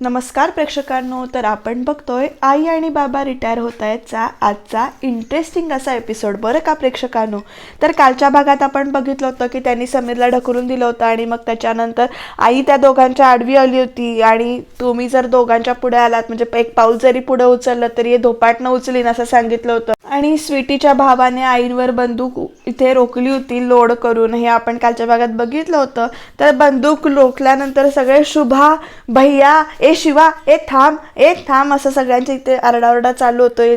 नमस्कार प्रेक्षकांनो तर आपण बघतोय आई आणि बाबा रिटायर होत आहेतचा आजचा इंटरेस्टिंग असा एपिसोड बरं का प्रेक्षकांनो? तर कालच्या भागात आपण बघितलं होतं की त्यांनी समीरला ढकलून दिलं होतं आणि मग त्याच्यानंतर आई त्या दोघांच्या आडवी आली होती आणि तुम्ही जर दोघांच्या पुढे आलात म्हणजे एक पाऊल जरी पुढे उचललं तरी हे धोपाटनं उचलीन असं सांगितलं होतं. आणि स्वीटीच्या भावाने आईंवर बंदूक इथे रोखली होती लोड करून. हे आपण कालच्या भागात बघितलं होतं. तर बंदूक रोखल्यानंतर सगळे शुभा भैया ए शिवा ए थांब ए थांब असं सगळ्यांच्या इथे आरडाओरडा चालू होतोय.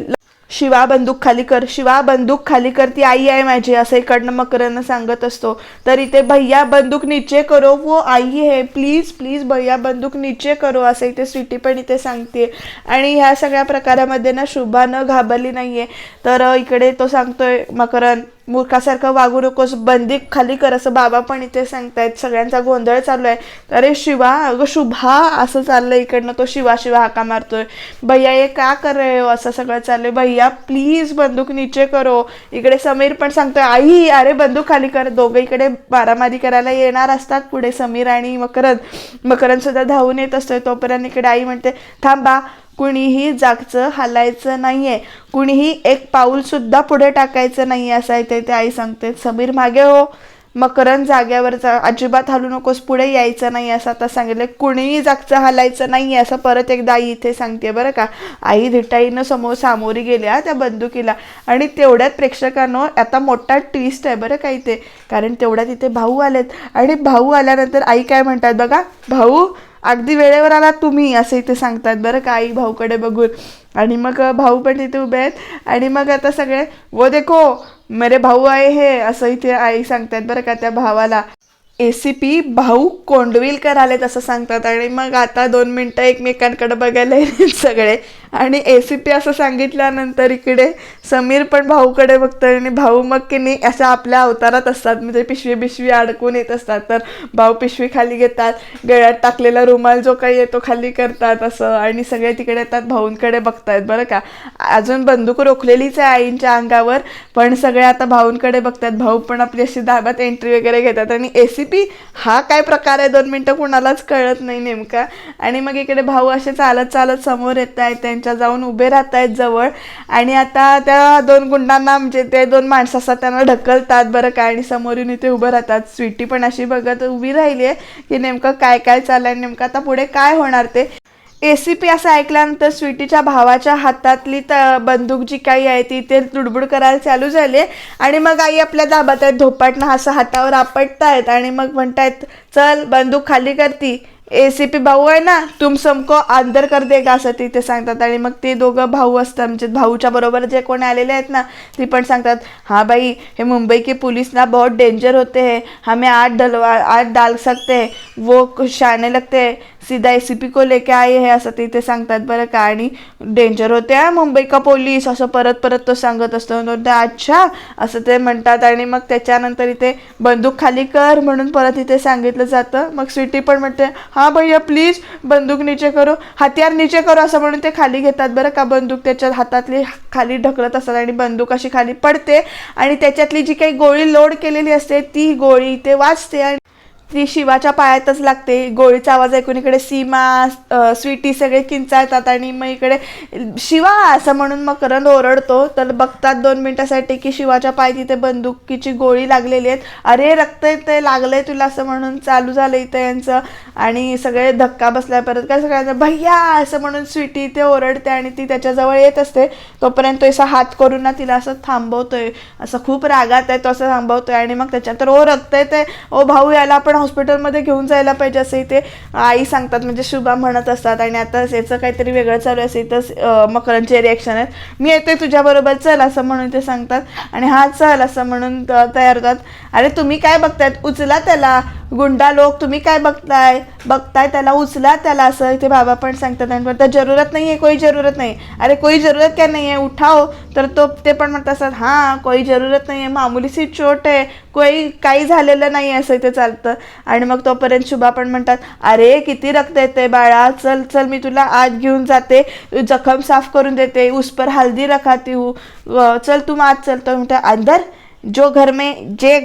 शिवा बंदूक खाली कर शिवा बंदूक खाली कर ती आई आहे माझी असं इकडनं मकरांना सांगत असतो. तर इथे भैया बंदूक नीचे करो वो आई है प्लीज प्लीज भैया बंदूक नीचे करो असं इथे स्वीटी पण इथे सांगते. आणि ह्या सगळ्या प्रकारामध्ये ना शुभा न घाबरली नाहीये. तर इकडे तो सांगतोय मकरन मूर्खासारखं वागू नकोस बंदी खाली कर असं बाबा पण इथे सांगतायत. सगळ्यांचा गोंधळ चालू आहे. अरे शिवा अगं शुभा असं चाललंय इकडनं तो शिवा शिवा हाका मारतोय. भैया ये का कर हो? असं सगळं चाललंय. भैया प्लीज बंदूक नीचे करो. इकडे समीर पण सांगतोय आई अरे बंदूक खाली कर. दोघं इकडे मारामारी करायला येणार असतात पुढे समीर आणि मकरंद. मकरंद सुद्धा धावून येत असतोय. तोपर्यंत इकडे आई म्हणते थांबा कुणीही जागचं हालायचं नाही आहे कुणीही एक पाऊलसुद्धा पुढे टाकायचं नाही असं आहे ते ते आई सांगते. समीर मागे हो. मकरन जाग्यावर जा अजिबात हलू नकोस पुढे यायचं नाही असं आता सांगितलं कुणीही जागचं हालायचं नाही असं परत एकदा आई इथे सांगते बरं का. आई धिटाईनं समोर सामोरी गेल्या त्या बंदुकीला. आणि तेवढ्यात प्रेक्षकांनो आता मोठा ट्विस्ट आहे बरं का इथे. कारण तेवढ्यात इथे भाऊ आलेत. आणि भाऊ आल्यानंतर आई काय म्हणतात बघा? भाऊ अगदी वेळेवर आलात तुम्ही असं इथे सांगतात. बरं का आई भाऊकडे बघून. आणि मग भाऊ पण तिथे उभे आहेत. आणि मग आता सगळे वो देखो मेरे भाऊ आहे हे असं इथे आई सांगतात. बरं का त्या भावाला. ए सी पी भाऊ कोंडविलकर आलेत असं सांगतात. आणि मग आता दोन मिनटं एकमेकांकडे बघायला येतील सगळे. आणि ए सी पी असं सांगितल्यानंतर इकडे समीर पण भाऊकडे बघतात आणि भाऊ मग की नाही अशा आपल्या अवतारात असतात. म्हणजे पिशवी बिशवी अडकून येत असतात. तर भाऊ पिशवी खाली घेतात. गळ्यात टाकलेला रुमाल जो काही येतो खाली करतात असं. आणि सगळे तिकडे येतात भाऊंकडे बघतायत. बरं का? अजून बंदूक रोखलेलीच आहे आईंच्या अंगावर. पण सगळे आता भाऊंकडे बघतात भाऊ पण आपली अशी दाबात एंट्री वगैरे घेतात. आणि ए सी रेसिपी हा काय प्रकार आहे? दोन मिनटं कुणालाच कळत नाही नेमका. आणि मग इकडे भाऊ असे चालत चालत समोर येत आहेत. त्यांच्या जाऊन उभे राहत आहेत जवळ. आणि आता त्या दोन गुंडांना म्हणजे ते दोन माणसं असतात त्यांना ढकलतात बरं काय आणि समोरून इथे उभं राहतात. स्वीटी पण अशी बघत उभी राहिली आहे की नेमकं काय काय चाललंय नेमकं आता पुढे काय होणार ते? एसीपी असं ऐकल्यानंतर स्वीटीच्या भावाच्या हातातली त बंदूक जी काही आहे ती ते तुडबुड करायला चालू झाले. आणि मग आई आपल्या दाबात आहेत धोपाटणं असं हातावर आपटतायत आणि मग म्हणतायत चल बंदूक खाली करती. ए सी पी भाऊ आहे ना तुम समको आदर कर देगा असं तिथे सांगतात. आणि मग ते दोघं भाऊ असतात. म्हणजे भाऊच्या बरोबर जे कोणी आलेले आहेत ना ते पण सांगतात हा बाई हे मुंबई के पुलिस ना बहुत डेंजर होते है. हमें आठ डलवा आठ डाल सकते है. वो शाने लगते है. सीधा ए सी पी को लेके आए है असं तिथे सांगतात बरं का. आणि डेंजर होते हा मुंबई का पोलीस असं परत परत तो सांगत असतो. अच्छा असं ते म्हणतात. आणि मग त्याच्यानंतर इथे बंदूक खाली कर म्हणून परत इथे सांगितलं जातं. मग स्वीटी पण म्हणते हां भैया प्लीज बंदूक नीचे करो. हत्यार नीचे करो असं म्हणून ते खाली घेतात बरं का? बंदूक त्याच्या हातातली खाली ढकलत असतात आणि बंदूक अशी खाली पडते. आणि त्याच्यातली जी काही गोळी लोड केलेली असते ती गोळी ते वाचते आणि ती शिवाच्या पायातच लागते. गोळीचा आवाज ऐकून इकडे सीमा स्वीटी सगळे किंचाळतात आणि मग इकडे शिवा असं म्हणून मग करण ओरडतो. तर बघतात दोन मिनिटासाठी की शिवाच्या पाय तिथे बंदुकीची गोळी लागलेली आहेत. अरे रक्त येते लागलंय तुला असं म्हणून चालू झालं इथं यांचं. आणि सगळे धक्का बसल्यापर्यंत परत काय सगळ्यांना भैया असं म्हणून स्वीटी इथे ओरडते आणि ती त्याच्याजवळ येत असते. तोपर्यंत तो असा हात करून ना तिला असं थांबवतोय. असं खूप रागात आहे तो असं थांबवतोय आणि मग त्याच्यानंतर ओ रक्त येते ओ भाऊ याला आपण हॉस्पिटलमध्ये घेऊन जायला पाहिजे असं इथे आई सांगतात. म्हणजे शुभा म्हणत असतात आणि आता याचं काहीतरी वेगळं चालू असेल तर मकरांचे रिॲक्शन आहेत. मी येते तुझ्याबरोबर चल असं म्हणून ते सांगतात. आणि हा चल असं म्हणून तयार होतात. अरे तुम्ही काय बघतायत? उचला त्याला. गुंडा लोक तुम्ही काय बघताय? बघताय त्याला उचला त्याला असं इथे बाबा पण सांगतात. आणि म्हणतात जरूरत नाही आहे कोई जरूरत नाही. अरे कोई जरूरत काय नाही आहे उठाओ. तर तो ते पण म्हणत असतात हां कोई जरूरत नाही आहे मामुली सी चोट आहे कोई काही झालेलं नाही आहे असं इथे चालतं. आणि मग तोपर्यंत शुभा पण म्हणतात अरे किती रक्त येते बाळा चल चल मी तुला आत घेऊन जाते जखम साफ करून देते उस पर हल्दी रखाती हूँ चल तू आत चल. तो म्हणते अंदर जो घर में जे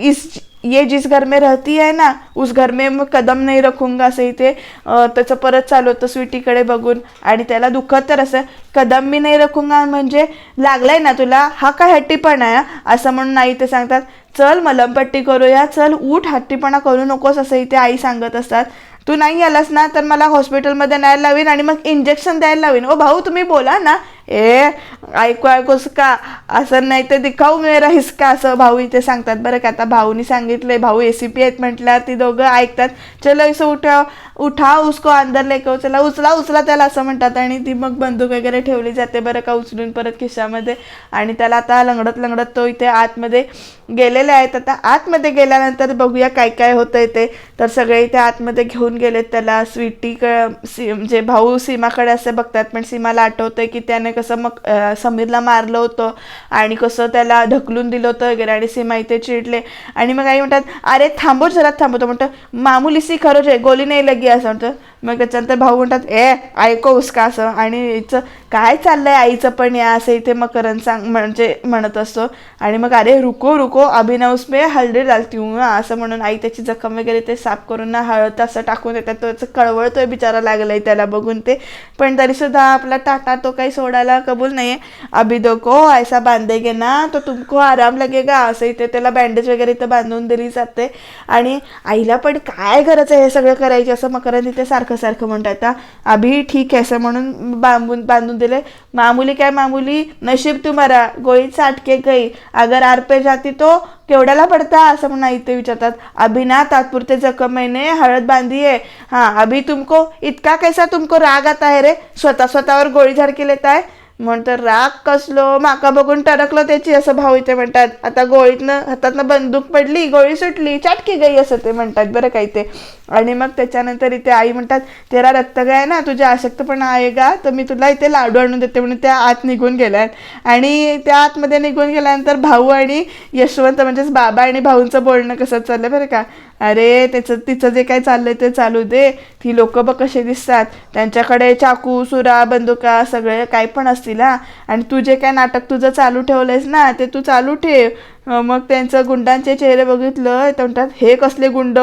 इस ये जिस घर में रहती है ना उस घर में मग कदम नाही रखूंगा असं इथे त्याचं परत चालू होतं स्वीटीकडे बघून. आणि त्याला दुखत तर असं कदम मी नाही रखूंगा म्हणजे लागलाय ना तुला? हा काय हट्टीपणा आहे असं म्हणून आई ते सांगतात चल मलमपट्टी करूया चल उठ हट्टीपणा करू नकोस असं इथे आई सांगत असतात. तू नाही आलास ना तर मला हॉस्पिटलमध्ये न्यायला लावीन आणि मग इंजेक्शन द्यायला लावीन. ओ भाऊ तुम्ही बोला ना ए ऐकू ऐकूस का असं नाही तर दिखाऊ मेरा हिसका असं भाऊ इथे सांगतात बरं का. आता भाऊनी सांगितलंय भाऊ ए सी पी आहेत म्हटल्यावर ती दोघं ऐकतात. चलो इथं उठा उठा उसको अंदर लेको चला उचला उचला त्याला असं म्हणतात. आणि ती मग बंदूक वगैरे ठेवली जाते बरं का उचलून परत खिशामध्ये. आणि त्याला आता लंगडत लंगडत तो इथे आतमध्ये गेलेले आहेत. आता आतमध्ये गेल्यानंतर बघूया काय काय होतंय ते. तर सगळे इथे आतमध्ये घेऊन गेलेत त्याला. स्वीटी क सी म्हणजे भाऊ सीमाकडे असे बघतात. पण सीमाला आठवतंय की त्याने कसं मग समीरला मारलं होतं. आणि कसं त्याला ढकलून दिलं होतं वगैरे. आणि सीमा इथे चिडले. आणि मग आई म्हणतात अरे थांबव जरा थांबवतो म्हणतं मामुली सी खरंच आहे गोली नाही लगी असं. म्हणतं मग त्याच्यानंतर भाऊ म्हणतात ए ऐको उसका असं. आणि हिचं काय चाललंय आईचं पण या? असं इथे मकरन सांग म्हणजे म्हणत असतो. आणि मग अरे रुको रुको. अभिनव उसमे हळदी डालती हूँ असं म्हणून आई त्याची जखम वगैरे ते साफ करून ना हळद असं टाकून देतात. तो त्याचं कळवळतोय बिचारा लागलाय त्याला बघून ते. पण तरीसुद्धा आपला टाटा तो काही सोडायला कबूल नाही आहे अभि दोको ऐसा बांधेगे ना तो तुमको आराम लगेगा असं इथे त्याला बँडेज वगैरे इथं बांधून दिली जाते. आणि आईला पण काय करायचं आहे हे सगळं करायचं असं मकरंद इथे सारखं सारखं म्हणतात अभि ठीक आहे असं म्हणून बांबून बांधून दिले मामुली काय मामुली? नशीब तुम्हाला गोळी चाटके गई. अगर आरपे जाती तो केवढ्याला पडता असं म्हणा इथे विचारतात. अभी ना तात्पुरते जखम मैंने हळद बांधी आहे. हां अभी तुमको इतका कैसा तुमको राग आता आहे रे? स्वतः स्वतःवर गोळी झाडकी लेत आहे म्हणतं राग कसलो? माका बघून टरकलो त्याची असं भाऊ इथे म्हणतात. आता गोळीतनं हातातनं बंदूक पडली गोळी सुटली चाटकी गई असं ते म्हणतात बरं काही ते आणि मग त्याच्यानंतर इथे आई म्हणतात तेरा रक्त गाय ना तुझ्या अशक्तपणा आहे का? तर मी तुला इथे लाडू आणून देते. म्हणून त्या आत निघून गेल्यात. आणि त्या आतमध्ये निघून गेल्यानंतर भाऊ आणि यशवंत म्हणजेच बाबा आणि भाऊंचं बोलणं कसं चाललंय बरं का? अरे त्याचं तिचं जे काय चाललंय ते चालू दे. ती लोक बघ कसे दिसतात. त्यांच्याकडे चाकू सुरा बंदुका सगळे काय पण असतील हा. आणि तू जे काय नाटक तुझं चालू ठेवलंयस ना ते तू चालू ठेव. मग त्यांचं गुंडांचे चेहरे बघितलं तर म्हणतात हे कसले गुंड?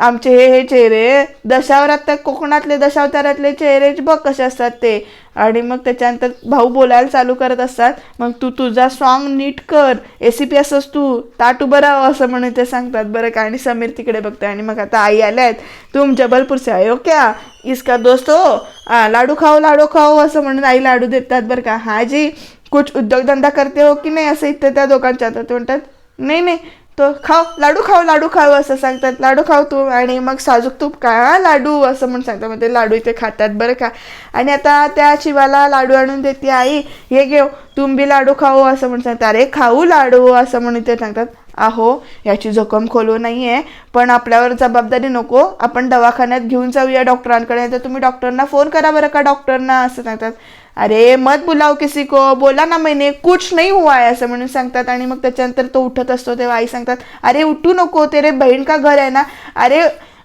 आमचे हे हे चेहरे. दशावरात तर कोकणातले दशावतारातले चेहरे बघ कसे असतात ते. आणि मग त्याच्यानंतर भाऊ बोलायला चालू करत असतात मग तू तुझा सॉन्ग नीट कर. ए सी पी असंस तू. ताट उभं राहा असं म्हणून ते सांगतात. बरं का आणि समीर तिकडे बघतोय. आणि मग आता आई आल्या आहेत तुम जबलपूर से ओके हो क्या? इसका दोस्त हो? लाडू खाओ लाडू खाओ असं म्हणून आई लाडू देतात बरं का. हा जी. कुछ उद्योगधंदा करते हो की नाही असं इथे त्या दोघांच्या तर ते म्हणतात नाही नाही तो खाव लाडू खाव लाडू खाव असं सांगतात. लाडू खाव तू आणि मग साजूक तूप का लाडू असं म्हणून सांगतात. मग ते लाडू इथे खातात बरं का. आणि आता त्या शिवाला लाडू आणून देते आई हे घेऊ तुम बी लाडू खाऊ असं म्हणून सांगतात. अरे खाऊ लाडू असं म्हणून ते सांगतात. आहो याची जखम खोलू नाही आहे पण आपल्यावर जबाबदारी नको. आपण दवाखान्यात घेऊन जाऊया डॉक्टरांकडे तर तुम्ही डॉक्टरना फोन करा बरं का डॉक्टरना असं सांगतात. अरे मत बुलाव किसी को बोला ना मैंने कुछ नहीं हुआ है असं म्हणून सांगतात आणि मग त्याच्यानंतर तो उठत असतो तेव्हा आई सांगतात अरे उठू नको तेरे बहीण का घर आहे ना? अरे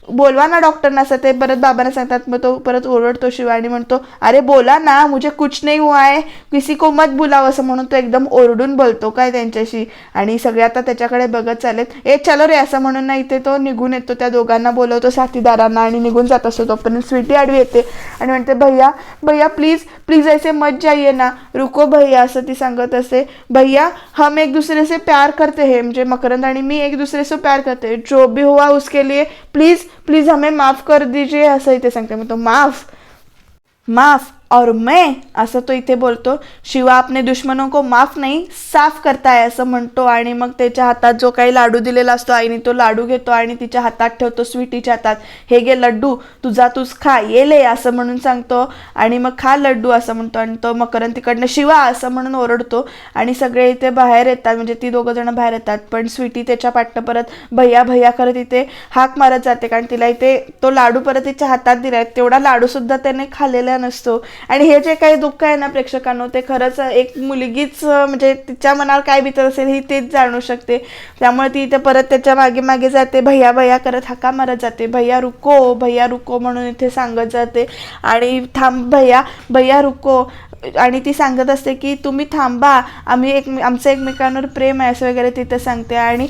बोलवा ना डॉक्टरना असं ते परत बाबांना सांगतात मग तो परत ओरडतो शिवाय आणि म्हणतो अरे बोला ना मुझे कुछ नहीं हुआ है किसी को मत बुलाव असं म्हणून तो एकदम ओरडून बोलतो काय त्यांच्याशी. आणि सगळे आता त्याच्याकडे बघत चालेत ए चलो रे असं म्हणून ना इथे तो निघून येतो त्या दोघांना बोलवतो साथीदारांना आणि निघून जात असतो तोपर्यंत स्वीटी आडवी येते आणि म्हणते भैया भैया प्लीज प्लीज ऐसे मत जाइए ना. रुको भैया असं ती सांगत असते. भैया हम एक दुसरे से प्यार करते हे म्हणजे मकरंद आणि मी एक दुसरे से प्यार करते जो भी हुआ उसके लिए प्लीज प्लीज हमें माफ कर दीजिए असं इथे सांगते मग तो माफ माफ। और मैं असं तो इथे बोलतो शिवा आपने दुश्मनों को माफ नाही साफ करताय असं म्हणतो. आणि मग त्याच्या हातात जो काही लाडू दिलेला असतो आईने तो लाडू घेतो आणि तिच्या हातात ठेवतो स्वीटीच्या हातात. हे घे लड्डू तुझा तूच खा ये ले असं म्हणून सांगतो. आणि मग खा लड्डू असं म्हणतो. आणि तो मकरन तिकडनं शिवा असं म्हणून ओरडतो. आणि सगळे इथे बाहेर येतात म्हणजे ती दोघं जण बाहेर येतात. पण स्वीटी त्याच्या पाठनं परत भैया भैया करत इथे हाक मारत जाते. कारण तिला इथे तो लाडू परत तिच्या हातात दिलाय. तेवढा लाडू सुद्धा त्याने खाल्लेला नसतो. आणि हे जे काही दुःख आहे ना प्रेक्षकांनो ते खरंच एक मुलगीच म्हणजे तिच्या मनावर काय बितत असेल ही तेच जाणू शकते. त्यामुळे ती इथे परत त्याच्यामागे मागे जाते भैया भैया करत हाका मारत जाते. भैया रुको भैया रुको म्हणून इथे सांगत जाते. आणि थांब भैया भैया रुको. आणि ती सांगत असते की तुम्ही थांबा आम्ही एक आमचं एकमेकांवर प्रेम आहे असं वगैरे तिथे सांगते. आणि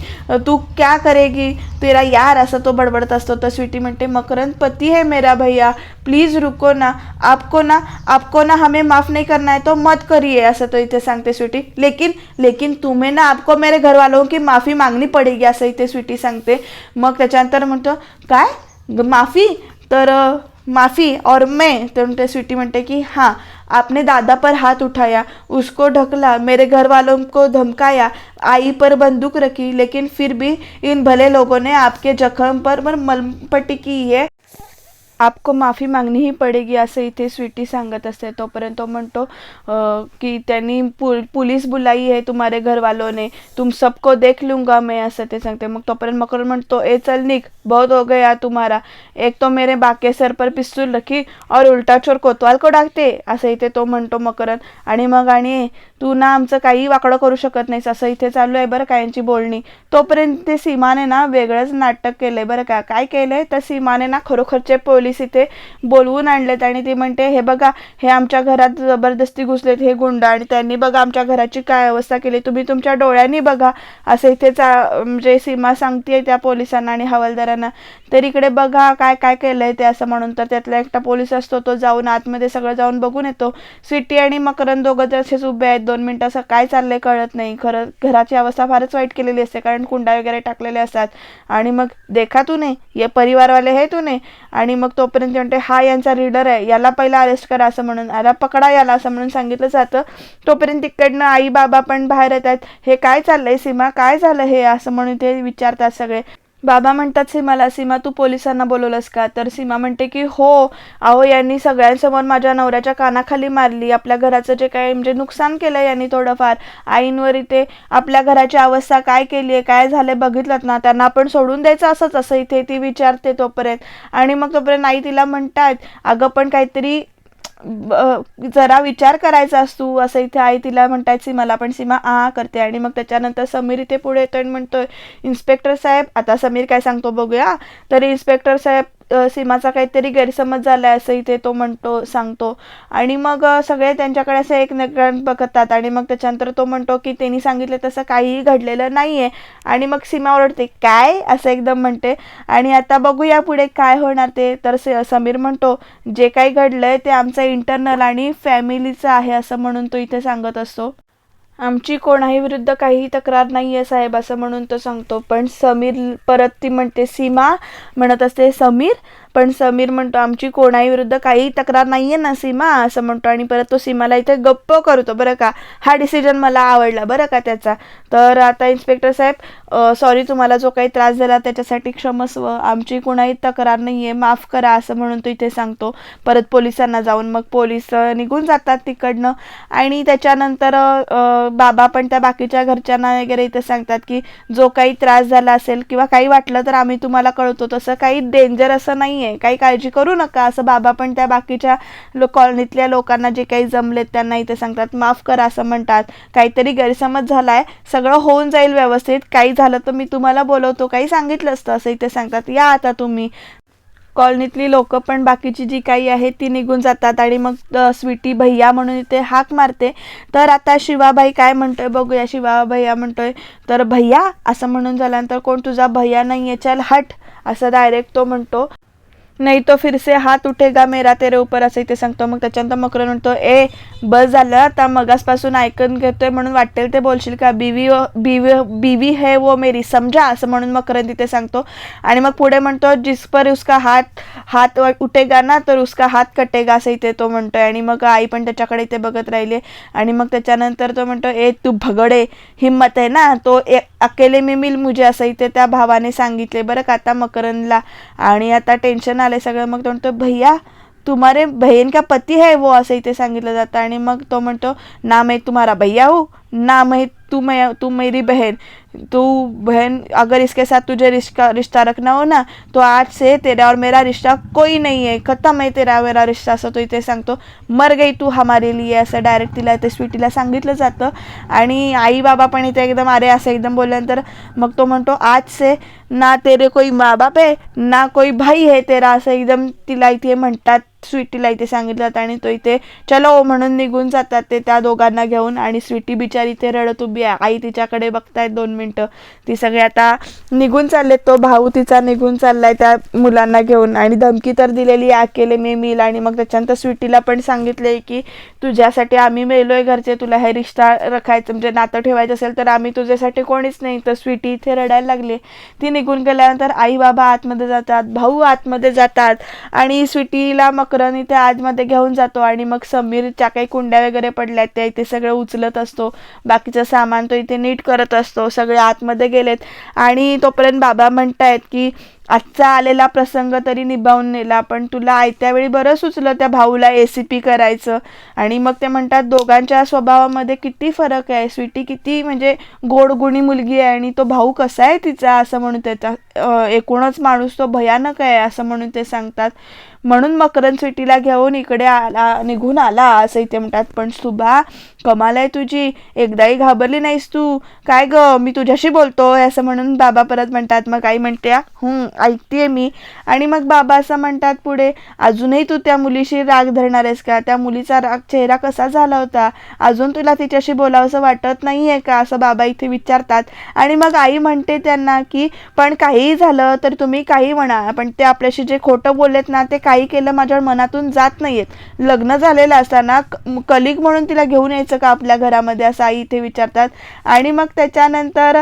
तू क्या करेगी? तेरा यार असं तो बडबडत असतो. तर स्वीटी म्हणते मकरंद पती है मेरा भैया प्लीज रुको ना. आपको ना आपको ना हमें माफ नहीं करना है तो मत करिए असं तो इथे सांगते स्वीटी. लेकिन लेकिन तुम्ही ना आपको मेरे घरवालों की माफी मागणी पडेगी असं इथे स्वीटी सांगते. मग त्याच्यानंतर म्हणतो काय? माफी? तर माफ़ी और मैं तो उनते स्वीटी म्हणते की हाँ आपने दादा पर हाथ उठाया, उसको ढकला, मेरे घर वालों को धमकाया, आई पर बंदूक रखी, लेकिन फिर भी इन भले लोगों ने आपके जख्म पर मलमपट्टी की है। आपको माफी मागणी ही पडेगी असं इथे स्वीटी सांगत असते. तोपर्यंत तो म्हणतो की त्यांनी पु पुलिस बुलाई है तुम्हारे घरवालों ने तुम सबको देख लूंगा मैं असं ते सांगते. मग तोपर्यंत मकर म्हणतो ए चल निक बहुत हो गया तुम्हारा. एक तो मेरे बाके सर पर पिस्तूल रखी और उलटा चोर कोतवाल को डाकते. असं इथे तो म्हणतो मकरन आणि मग आणि तू ना आमचं काही वाकडं करू शकत नाहीस. असं इथे चालू आहे बरं का यांची बोलणी. तोपर्यंत ते सीमाने ना वेगळंच नाटक केलंय बरं का. काय केलंय? तर सीमाने ना खरोखरचे पोलीस इथे बोलवून आणलेत आणि ती म्हणते हे बघा हे आमच्या घरात जबरदस्ती घुसलेत हे गुंड आणि त्यांनी बघा आमच्या घराची काय अवस्था केली तुम्ही तुमच्या डोळ्यांनी बघा. असं इथे चा म्हणजे सीमा सांगते त्या पोलिसांना आणि हवालदारांना. तर इकडे बघा काय काय केलंय ते असं म्हणून. तर त्यातला एकटा पोलीस असतो तो जाऊन आतमध्ये सगळं जाऊन बघून येतो. स्वीटी आणि मकरंद दोघं तर असेच उभे आहेत दोन मिनटं असं काय चाललंय कळत नाही. खरं घराची अवस्था फारच वाईट केलेली असते कारण कुंडा वगैरे टाकलेले असतात. आणि मग देखा तू नाही ये परिवारवाले हे तू नाही आणि मग तोपर्यंत म्हणते हा यांचा रीडर आहे. याला पहिला अरेस्ट करा असं म्हणून याला पकडा याला असं म्हणून सांगितलं जातं. तोपर्यंत तिकडनं आई बाबा पण बाहेर येतात हे काय चाललंय सीमा? काय झालं हे? असं म्हणून ते विचारतात सगळे. बाबा म्हणतात सीमाला सीमा तू पोलिसांना बोलवलंस का? तर सीमा म्हणते की हो अहो यांनी सगळ्यांसमोर माझ्या नवऱ्याच्या कानाखाली मारली. आपल्या घराचं जे काही म्हणजे नुकसान केलं यांनी थोडंफार. आईंवर इथे आपल्या घराची अवस्था काय केली आहे काय झालं बघितलं ना? त्यांना आपण सोडून द्यायचं असंच. असं इथे ती विचारते तोपर्यंत. आणि मग तोपर्यंत आई तिला म्हणतात अगं पण काहीतरी जरा विचार करायचा असतो. असं इथे आई तिला म्हणतायची मला पण सीमा आ करते. आणि मग त्याच्यानंतर समीर इथे पुढे येतो आणि म्हणतोय इन्स्पेक्टर साहेब आता समीर काय सांगतो बघूया. तर इन्स्पेक्टर साहेब सीमाचा काहीतरी गैरसमज झालाय असं इथे तो म्हणतो सांगतो. आणि मग सगळे त्यांच्याकडे असे एकमेकांना बघतात आणि मग त्याच्यानंतर तो म्हणतो की त्यांनी सांगितलं तसं काहीही घडलेलं नाही आहे आणि मग सीमा ओरडते काय? असं एकदम म्हणते. आणि आता बघूया पुढे काय होणार ते. तर स- समीर म्हणतो जे काही घडलंय ते आमचं इंटरनल आणि फॅमिलीचं आहे असं म्हणून तो इथे सांगत असतो. आमची कोणाही विरुद्ध काही तक्रार नाही आहे साहेब असं म्हणून तो सांगतो. पण समीर परत ती म्हणते सीमा म्हणत असते समीर पण समीर म्हणतो आमची कोणाही विरुद्ध काही तक्रार नाही आहे ना सीमा असं म्हणतो. आणि परत तो सीमाला इथे गप्प करतो बरं का हा डिसिजन मला आवडला बरं का त्याचा? तर आता इन्स्पेक्टर साहेब सॉरी तुम्हाला जो काही त्रास झाला त्याच्यासाठी क्षमस्व आमची कोणाही तक्रार नाही आहे माफ करा असं म्हणून तो इथे सांगतो. परत पोलिसांना जाऊन मग पोलीस निघून जातात तिकडनं. आणि त्याच्यानंतर बाबा पण त्या बाकीच्या घरच्यांना वगैरे इथे सांगतात की जो काही त्रास झाला असेल किंवा काही वाटलं तर आम्ही तुम्हाला कळवतो तसं काही डेंजर असं नाही आहे काही काळजी करू नका. असं बाबा पण त्या बाकीच्या लो कॉलनीतल्या लोकांना जे काही जमलेत त्यांना इथे सांगतात माफ करा असं म्हणतात. काहीतरी गैरसमज झालाय. सगळं होऊन जाईल व्यवस्थित. काही झालं तर मी तुम्हाला बोलवतो. काही सांगितलं असतं असं इथे सांगतात. या आता तुम्ही. कॉलनीतली लोक पण बाकीची जी काही आहे ती निघून जातात आणि मग स्वीटी भैया म्हणून इथे हाक मारते. तर आता शिवाबाई काय म्हणतोय बघूया. शिवा भैया म्हणतोय तर भैया असं म्हणून झाल्यानंतर कोण तुझा भैया नाही आहे चल हट असं डायरेक्ट तो म्हणतो. नाही तो फिर से हात उठेगा मेरा तेरे ऊपर असं इथे सांगतो. मग त्याच्यानंतर मकर म्हणतो ए बस झालं आता मगासपासून ऐकून घेतोय म्हणून वाटेल ते बोलशील का? बीवी बीवी बीवी है वो मेरी समजा असं म्हणून मकरन तिथे सांगतो. आणि मग पुढे म्हणतो जिस पर उसका हात हात व- उठेगा ना तर उसका हात कटेगा असं इथे तो म्हणतोय. आणि मग आई पण त्याच्याकडे इथे बघत राहिले. आणि मग त्याच्यानंतर तो म्हणतो ए तू भगडे हिम्मत आहे ना? तो ए अकेले मी मिल मुझे असं इथे त्या भावाने सांगितले. बरं का आता मकरनला आणि आता टेन्शन आलंय सगळं. मग तो म्हणतो भैया तुम्हारे बहन का पती है वो? असं इथे सांगितलं जातं. आणि मग तो म्हणतो ना मैं तुम्हारा भैया हूँ ना मैं तू मै तू मेरी बहन. तू बहन अगर इसके साथ तुझे रिश्ता रिश्ता रखना हो ना तो आज से तेरा और मेरा रिश्ता कोई नहीं है। खत्म है तेरा मेरा रिश्ता असं तो इथे सांगतो। मर गई तू हमारे लिए असं डायरेक्ट तिला ते स्वीटीला सांगितलं जातं. आणि आई बाबा पण इथे एकदम अरे असं एकदम बोलल्यानंतर मग तो म्हणतो आज से ना तेरे कोई माँ बाप आहे ना कोई भाई आहे तेरा असं एकदम तिला इथे म्हणतात. स्वीटीला इथे सांगितलं जातं आणि तो इथे चलो म्हणून निघून जातात ते त्या दोघांना घेऊन आणि स्वीटी बिचारी इथे रडत उभी आहे. आई तिच्याकडे बघतायत दोन मिनटं. ती सगळे आता निघून चाललेत. तो भाऊ तिचा निघून चाललाय त्या मुलांना घेऊन आणि धमकी तर दिलेली आहे केले मी मिल. आणि मग त्याच्यानंतर स्वीटीला पण सांगितले की तुझ्यासाठी आम्ही मेलोय घरचे तुला हे रिश्ता रखायचं म्हणजे नातं ठेवायचं असेल तर आम्ही तुझ्यासाठी कोणीच नाही. तर स्वीटी इथे रडायला लागली. ती निघून गेल्यानंतर आई बाबा आतमध्ये जातात भाऊ आतमध्ये जातात आणि स्वीटीला मग मकरन इथे आतमध्ये घेऊन जातो आणि मग समीरच्या काही कुंड्या वगैरे पडल्या त्या इथे सगळं उचलत असतो बाकीचं सामान तो इथे नीट करत असतो सगळे आतमध्ये गेलेत. आणि तोपर्यंत बाबा म्हणतायत की आजचा आलेला प्रसंग तरी निभावून नेला पण तुला आयत्या वेळी बरं सुचलं त्या भाऊला ए सी पी करायचं. आणि मग ते म्हणतात दोघांच्या स्वभावामध्ये किती फरक आहे स्वीटी किती म्हणजे गोडगुणी मुलगी आहे आणि तो भाऊ कसा आहे तिचा? असं म्हणून त्याचा एकूणच माणूस तो भयानक आहे असं म्हणून ते सांगतात. म्हणून मकरन सिटीला घेऊन इकडे आला निघून आला असं इथे म्हणतात. पण सुभा कमाल आहे तुझी एकदाही घाबरली नाहीस तू. काय ग मी तुझ्याशी बोलतो असं म्हणून बाबा परत म्हणतात. मग आई म्हणते ऐकते मी. आणि मग बाबा असं म्हणतात पुढे अजूनही तू त्या मुलीशी राग धरणार आहेस का? त्या मुलीचा राग चेहरा कसा झाला होता? अजून तुला तिच्याशी बोलावंसं वाटत नाही आहे का? असं बाबा इथे विचारतात. आणि मग आई म्हणते त्यांना की पण काहीही झालं तर तुम्ही काही म्हणा. पण ते आपल्याशी जे खोटं बोललेत ना ते काही केलं माझ्या मनातून जात नाहीयेत लग्न झालेलं असताना कलिक म्हणून तिला घेऊन यायचं का आपल्या घरामध्ये? असं आई इथे विचारतात. आणि मग त्याच्यानंतर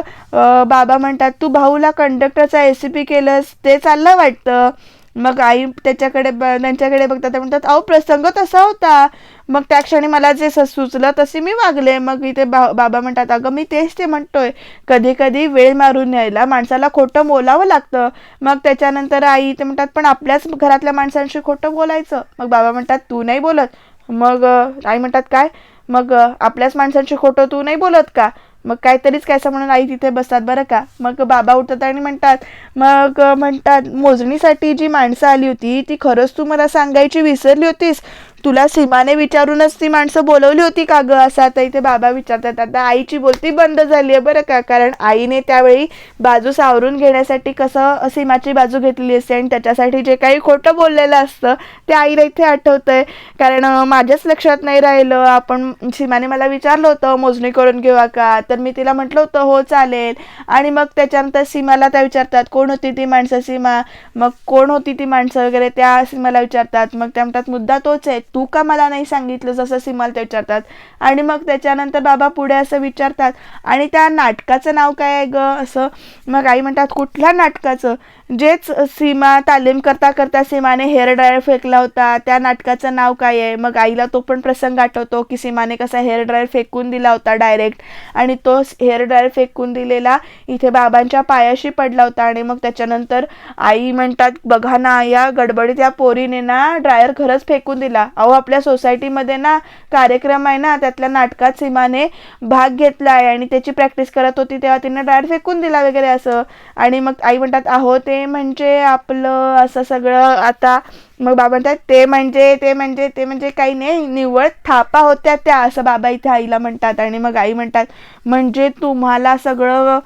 बाबा म्हणतात तू भाऊला कंडक्टरचा ए सी पी केलंस ते चाललं वाटतं. मग आई त्याच्याकडे ब- त्यांच्याकडे बघतात ते म्हणतात अहो प्रसंग तसा होता. मग त्या क्षणी मला जे स- सुचलं तसे मी वागले. मग इथे बा बाबा म्हणतात अगं मी तेच ते म्हणतोय. कधी कधी वेळ मारून यायला माणसाला खोटं बोलावं लागतं. मग त्याच्यानंतर आई ते म्हणतात पण आपल्याच घरातल्या माणसांशी खोटं बोलायचं. मग बाबा म्हणतात तू नाही बोलत. मग आई म्हणतात काय? मग आपल्याच माणसांशी खोटं तू नाही बोलत का? मग काहीतरीच काय म्हणून आई तिथे बसतात बरं का? मग बाबा उठतात आणि म्हणतात मग म्हणतात मोजणीसाठी जी माणसं आली होती ती खरंच तू मला सांगायची विसरली होतीस? तुला सीमाने विचारूनच ती माणसं बोलवली होती का ग? असं आता इथे बाबा विचारतात. आता आईची बोलती बंद झाली आहे बरं का? कारण आईने त्यावेळी बाजू सावरून घेण्यासाठी कसं सीमाची बाजू घेतली असते आणि त्याच्यासाठी जे काही खोटं बोललेलं असतं ते आईला इथे आठवतंय. कारण माझ्याच लक्षात नाही राहिलं. आपण सीमाने मला विचारलं होतं मोजणी करून घेऊया का? तर मी तिला म्हटलं होतं हो चालेल. आणि मग त्याच्यानंतर सीमाला त्या विचारतात कोण होती ती माणसं सीमा? मग कोण होती ती माणसं? वगैरे त्या सीमाला विचारतात. मग त्या म्हणतात मुद्दा तोच आहे. तू का मला नाही सांगितलं जसं सीमाला ते विचारतात आणि मग त्याच्यानंतर बाबा पुढे असं विचारतात आणि त्या नाटकाचं नाव काय आहे ग? असं. मग आई म्हणतात कुठल्या नाटकाचं? जेच सीमा तालीम करता करता सीमाने हेअर ड्रायर फेकला होता त्या नाटकाचं नाव काय आहे? मग आईला तो पण प्रसंग आठवतो की सीमाने कसा हेअर ड्रायर फेकून दिला होता डायरेक्ट. आणि तो हेअर ड्रायर फेकून दिलेला इथे बाबांच्या पायाशी पडला होता. आणि मग त्याच्यानंतर आई म्हणतात बघा ना या गडबडीत या पोरीने ना ड्रायर खरंच फेकून दिला. अहो आपल्या सोसायटीमध्ये ना कार्यक्रम आहे ना त्यातल्या नाटकात सीमाने भाग घेतला आहे आणि त्याची प्रॅक्टिस करत होती तेव्हा तिने ड्रायर फेकून दिला वगैरे असं. आणि मग आई म्हणतात अहो ते म्हणजे आपलं असं सगळं आता मग बाबा म्हणतात ते म्हणजे ते म्हणजे ते म्हणजे काही नाही निव्वळ थापा होत्या त्या असं बाबा इथे आईला म्हणतात. आणि मग आई म्हणतात म्हणजे तुम्हाला सगळं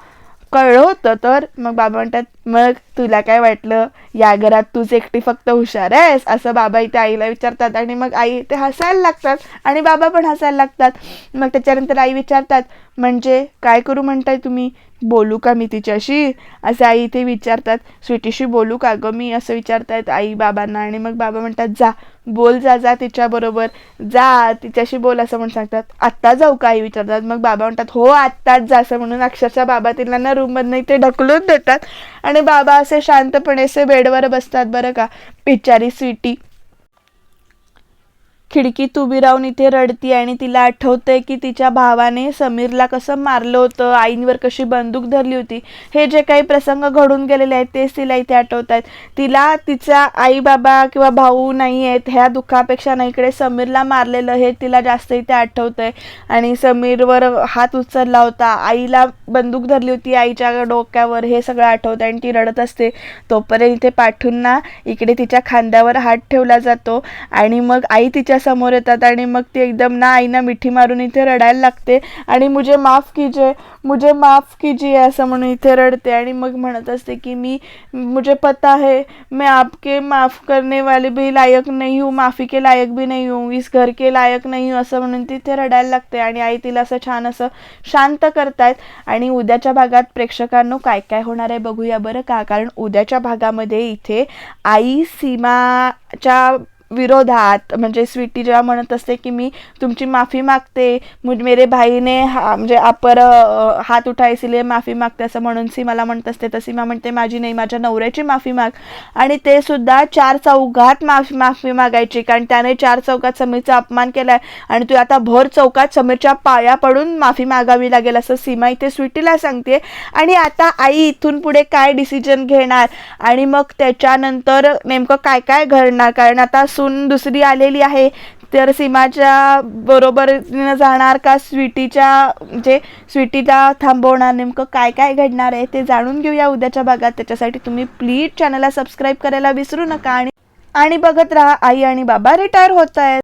कळलं होतं तर मग बाबा म्हणतात मग तुला काय वाटलं? या घरात तूच एकटी फक्त हुशार आहेस? असं बाबा इथे आईला विचारतात आणि मग आई ते हसायला लागतात आणि बाबा पण हसायला लागतात. मग त्याच्यानंतर आई विचारतात म्हणजे काय करू म्हणताय तुम्ही? बोलू का मी तिच्याशी? असं आई इथे विचारतात स्वीटीशी बोलू का गं मी? असं विचारतायत आई बाबांना आणि मग बाबा म्हणतात जा बोल जा जा तिच्याबरोबर जा तिच्याशी बोल असं म्हणून सांगतात. आत्ता जाऊ का? आई विचारतात. मग बाबा म्हणतात हो आत्ताच जा असं म्हणून अक्षरशः बाबा तिला ना रूममधनं इथे ढकलून देतात. आणि बाबा असे शांतपणे असे बेडवर बसतात बरं का. बिचारी स्वीटी. खिडकीत उभी राहून इथे रडती आणि तिला आठवतंय की तिच्या भावाने समीरला कसं मारलं होतं आईंवर कशी बंदूक धरली होती. हे जे काही प्रसंग घडून गेलेले आहेत तेच तिला इथे आठवत आहेत तिला तिचा आई बाबा किंवा भाऊ नाही आहेत ह्या दुःखापेक्षा ना इकडे समीरला मारलेलं हे तिला जास्त इथे आठवतंय. आणि समीरवर हात उचलला होता आईला बंदूक धरली होती आईच्या डोक्यावर हे सगळं आठवतं आणि ती रडत असते. तोपर्यंत इथे पाठवून ना इकडे तिच्या खांद्यावर हात ठेवला जातो आणि मग आई तिच्या समोर येतात आणि मग ती एकदम ना आईना मिठी मारून इथे रडायला लागते आणि मुझे माफ कीजिए मुझे माफ कीजिए असं म्हणून इथे रडते आणि मग म्हणत असते की मी मुझे पता है मैं आपके माफ करने वाले भी लायक नहीं हूँ माफी के लायक भी नाही हूँ इस घर के लायक नाही हूँ असं म्हणून तिथे रडायला लागते आणि आई तिला असं छान असं शांत करतायत. आणि उद्याच्या भागात प्रेक्षकांनो काय काय होणार आहे बघूया बरं का कारण उद्याच्या भागामध्ये इथे आई सीमाच्या विरोधात म्हणजे स्वीटी जेव्हा म्हणत असते की मी तुमची माफी मागते मेरे भाईने हा म्हणजे अपर हात उठायसिले माफी मागते असं म्हणून सीमाला म्हणत असते तर सीमा म्हणते माझी नाही माझ्या नवऱ्याची माफी माग. आणि ते सुद्धा चार चौघात माफी माफी मागायची कारण त्याने चार चौकात समीरचा अपमान केलाय आणि तू आता भर चौकात समीरच्या पाया पडून माफी मागावी लागेल असं सीमा इथे स्वीटीला सांगते. आणि आता आई इथून पुढे काय डिसिजन घेणार? आणि मग त्याच्यानंतर नेमकं काय काय घडणार? कारण आता असून दुसरी आलेली आहे. तर सीमाच्या बरोबर जाणार का स्वीटीच्या म्हणजे स्वीटीला थांबवणार नेमकं काय काय घडणार आहे ते जाणून घेऊया उद्याच्या भागात. त्याच्यासाठी तुम्ही प्लीज चॅनलला सबस्क्राईब करायला विसरू नका. आणि आणि बघत राहा आई आणि बाबा रिटायर होत आहेत.